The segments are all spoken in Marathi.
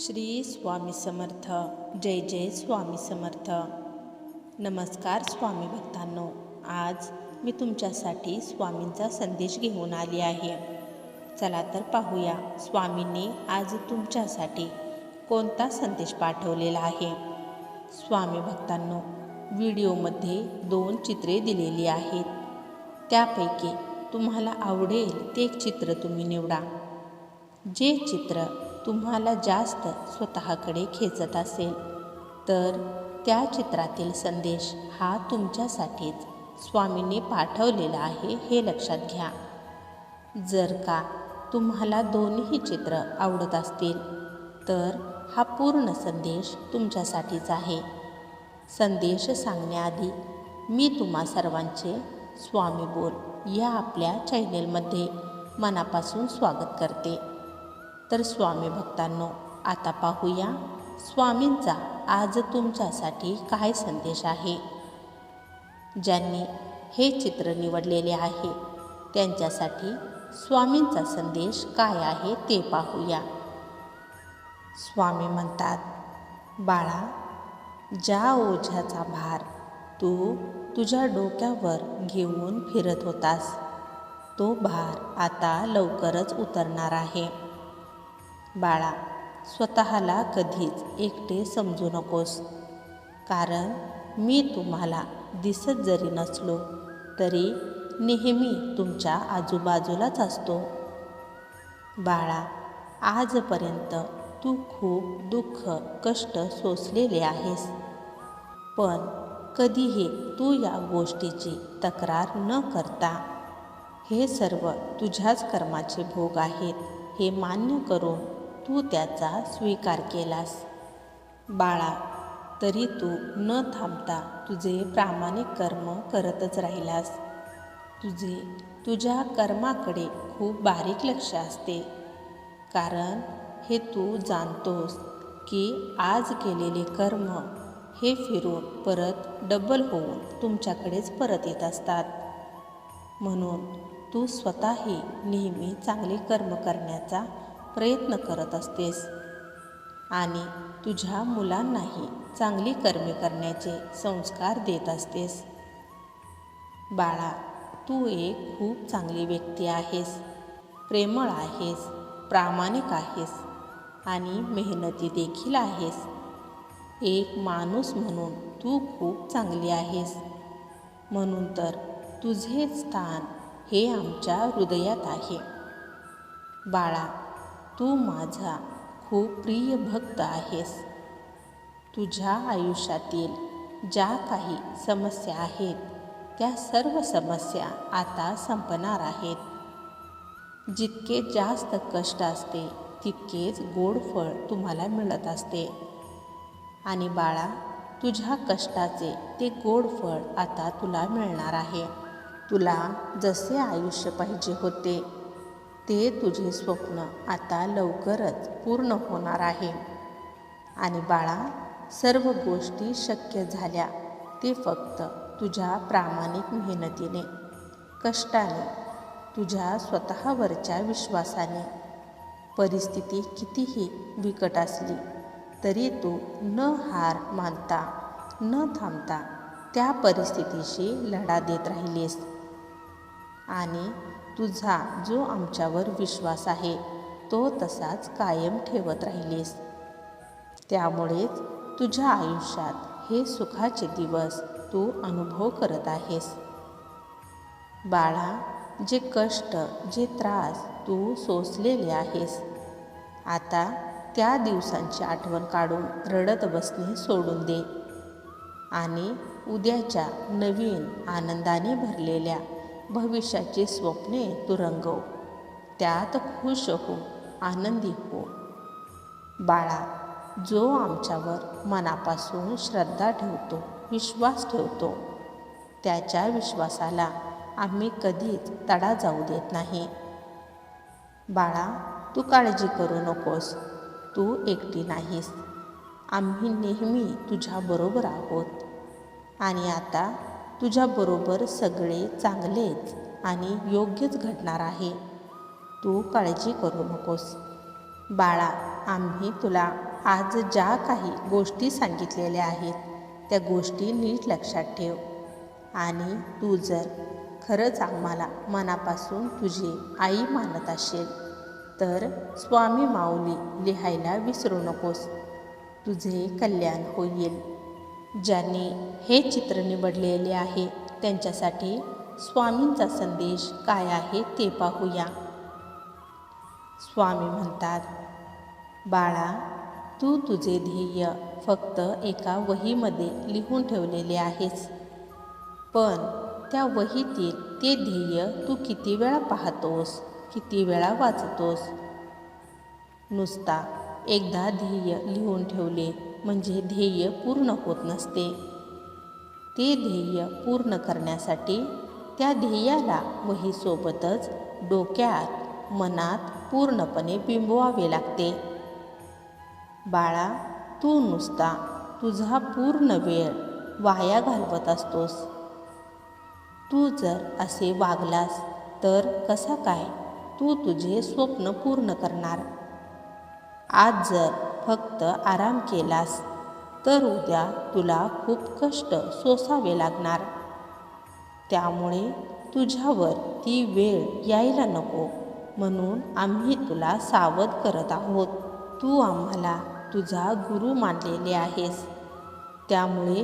श्री स्वामी समर्थ. जय जय स्वामी समर्थ. नमस्कार स्वामी भक्तांनो. आज मी तुमच्यासाठी स्वामींचा संदेश घेऊन आली आहे. चला तर पाहूया स्वामींनी आज तुमच्यासाठी कोणता संदेश पाठवलेला आहे? स्वामी भक्तांनो व्हिडिओमध्ये दोन चित्रे दिलेली आहेत. त्यापैकी तुम्हाला आवडेल ते एक चित्र तुम्ही निवडा. जे चित्र तुम्हाला जास्त स्वतःकडे खेचत असेल तर त्या चित्रातील संदेश हा तुमच्यासाठीच स्वामींनी पाठवलेला आहे हे लक्षात घ्या. जर का तुम्हाला दोन्ही चित्र आवडत असतील तर हा पूर्ण संदेश तुमच्यासाठीच आहे. संदेश सांगण्याआधी मी तुम्हा सर्वांचे स्वामी बोल या आपल्या चॅनेलमध्ये मनापासून स्वागत करते. तर स्वामी भक्तांनो आता पाहूया स्वामींचा आज तुमच्यासाठी काय संदेश आहे? ज्यांनी हे चित्र निवडलेले आहे त्यांच्यासाठी स्वामींचा संदेश काय आहे ते पाहूया. स्वामी म्हणतात बाळा ज्या ओझ्याचा भार तू तुझ्या डोक्यावर घेऊन फिरत होतास तो भार आता लवकरच उतरणार आहे. बाळा स्वतःला कधीच एकटे समजू नकोस. कारण मी तुम्हाला दिसत जरी नसलो तरी नेहमी तुमच्या आजूबाजूलाच असतो. बाळा आजपर्यंत तू खूप दुःख कष्ट सोसलेले आहेस. पण कधीही तू या गोष्टीची तक्रार न करता हे सर्व तुझ्याच कर्माचे भोग आहेत हे मान्य करून तू त्याचा स्वीकार केलास. बाळा तरी तू न थांबता तुझे प्रामाणिक कर्म करतच राहिलास. तुझे तुझ्या कर्माकडे खूप बारीक लक्ष असते. कारण हे तू जाणतोस की आज केलेले कर्म हे फिरून परत डबल होऊन तुमच्याकडेच परत येत असतात. म्हणून तू स्वतःही नेहमी चांगले कर्म करण्याचा प्रयत्न करत असतेस. आणि तुझ्या मुलांनाही चांगली कर्मे करण्याचे संस्कार देत असतेस. बाळा तू एक खूप चांगली व्यक्ती आहेस. प्रेमळ आहेस प्रामाणिक आहेस आणि मेहनती देखील आहेस. एक माणूस म्हणून तू खूप चांगली आहेस. म्हणून तर तुझे स्थान हे आमच्या हृदयात आहे. बाळा तू माझा खूप प्रिय भक्त आहेस. तुझ्या आयुष्यातील ज्या काही समस्या आहेत त्या सर्व समस्या आता संपणार आहेत. जितके जास्त कष्ट असते तितकेच गोड फळ तुम्हाला मिळत असते. आणि बाळा तुझ्या कष्टाचे ते गोड फळ आता तुला मिळणार आहे. तुला जसे आयुष्य पाहिजे होते ते तुझे स्वप्न आता लवकरच पूर्ण होणार आहे. आणि बाळा सर्व गोष्टी शक्य झाल्या. ते फक्त तुझ्या प्रामाणिक मेहनतीने कष्टाने तुझ्या स्वतःवरच्या विश्वासाने. परिस्थिती कितीही बिकट असली तरी तू न हार मानता न थांबता त्या परिस्थितीशी लढा देत राहिलीस. आणि तुझा जो आमच्यावर विश्वास आहे तो तसाच कायम ठेवत राहिलीस. त्यामुळेच तुझ्या आयुष्यात हे सुखाचे दिवस तू अनुभव करत आहेस. बाळा जे कष्ट जे त्रास तू सोसलेले आहेस आता त्या दिवसांची आठवण काढून रडत बसणे सोडून दे. आणि उद्याच्या नवीन आनंदाने भरलेल्या भविष्याची स्वप्ने तू रंगव त्यात खुश हो आनंदी हो. बाळा जो आमच्यावर मनापासून श्रद्धा ठेवतो विश्वास ठेवतो त्याच्या विश्वासाला आम्ही कधीच तडा जाऊ देत नाही. बाळा तू काळजी करू नकोस तू एकटी नाहीस. आम्ही नेहमी तुझ्याबरोबर आहोत. आणि आता तुझ्याबरोबर सगळे चांगलेच आणि योग्यच घडणार आहे. तू काळजी करू नकोस. बाळा आम्ही तुला आज ज्या काही गोष्टी सांगितलेल्या आहेत त्या गोष्टी नीट लक्षात ठेव. आणि तू जर खरंच आम्हाला मनापासून तुझी आई मानत असेल तर स्वामी माऊली लिहायला विसरू नकोस. तुझे कल्याण होईल. ज्यांनी हे चित्र निवडलेले आहे त्यांच्यासाठी स्वामींचा संदेश काय आहे ते पाहूया. स्वामी म्हणतात बाळा तू तुझे ध्येय फक्त एका वहीमध्ये लिहून ठेवलेले आहेस. पण त्या वहीतील ते ध्येय तू किती वेळा पाहतोस किती वेळा वाचतोस? नुसता एकदा ध्येय लिहून ठेवले म्हणजे ध्येय पूर्ण होत नसते. ते ध्येय पूर्ण करण्यासाठी त्या ध्येयाला वहीसोबतच डोक्यात मनात पूर्णपणे बिंबवावे लागते. बाळा तू नुसता तुझा पूर्ण वेळ वाया घालवत असतोस. तू जर असे वागलास तर कसा काय? तू तुझे स्वप्न पूर्ण करणार. आज जर फक्त आराम केलास तर उद्या तुला खूप कष्ट सोसावे लागणार. त्यामुळे तुझ्यावर ती वेळ यायला नको म्हणून आम्ही तुला सावध करत आहोत. तू आम्हाला तुझा गुरु मानलेले आहेस. त्यामुळे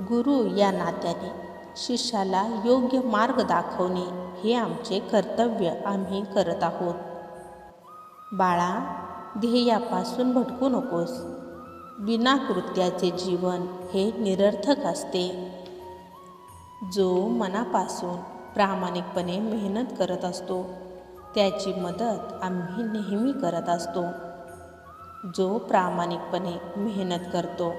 गुरु या नात्याने शिष्याला योग्य मार्ग दाखवणे हे आमचे कर्तव्य आम्ही करत आहोत. बाळा ध्येयापासून भटकू नकोस. विनाकृत्याचे जीवन हे निरर्थक असते. जो मनापासून प्रामाणिकपणे मेहनत करत असतो त्याची मदत आम्ही नेहमी करत असतो. जो प्रामाणिकपणे मेहनत करतो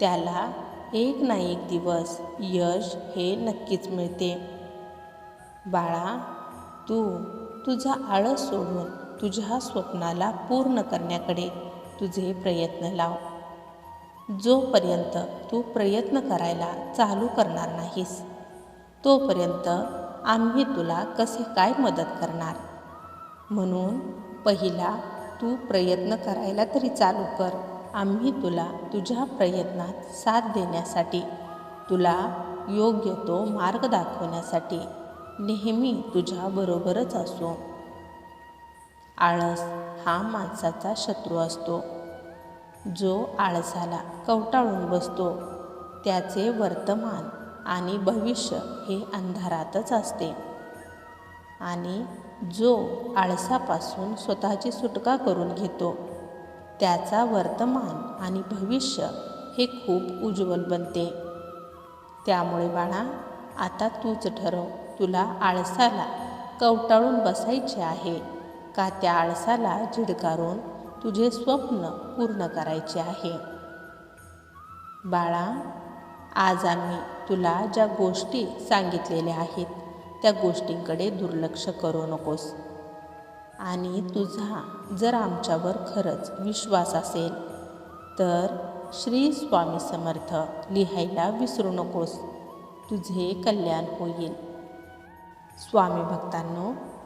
त्याला एक ना एक दिवस यश हे नक्कीच मिळते. बाळा तू तुझा आळस सोडून तुझ्या स्वप्नाला पूर्ण करण्याकडे तुझे प्रयत्न लाव. जोपर्यंत तू प्रयत्न करायला चालू करणार नाहीस तोपर्यंत आम्ही तुला कसे काय मदत करणार? म्हणून पहिला तू प्रयत्न करायला तरी चालू कर. आम्ही तुला तुझ्या प्रयत्नात साथ देण्यासाठी तुला योग्य तो मार्ग दाखवण्यासाठी नेहमी तुझ्याबरोबरच असो. आळस हा माणसाचा शत्रू असतो. जो आळसाला कवटाळून बसतो त्याचे वर्तमान आणि भविष्य हे अंधारातच असते. आणि जो आळसापासून स्वतःची सुटका करून घेतो त्याचा वर्तमान आणि भविष्य हे खूप उज्ज्वल बनते. त्यामुळे बाळा आता तूच ठरव तुला आळसाला कवटाळून बसायचे आहे. का त्या आळसाला झिडकारून तुझे स्वप्न पूर्ण करायचे आहे? बाळा आज आम्ही तुला ज्या गोष्टी सांगितलेल्या आहेत त्या गोष्टींकडे दुर्लक्ष करू नकोस. आणि तुझा जर आमच्यावर खरंच विश्वास असेल तर श्री स्वामी समर्थ लिहायला विसरू नकोस. तुझे कल्याण होईल. स्वामी भक्तांनो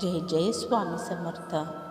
जय जय स्वामी समर्थ.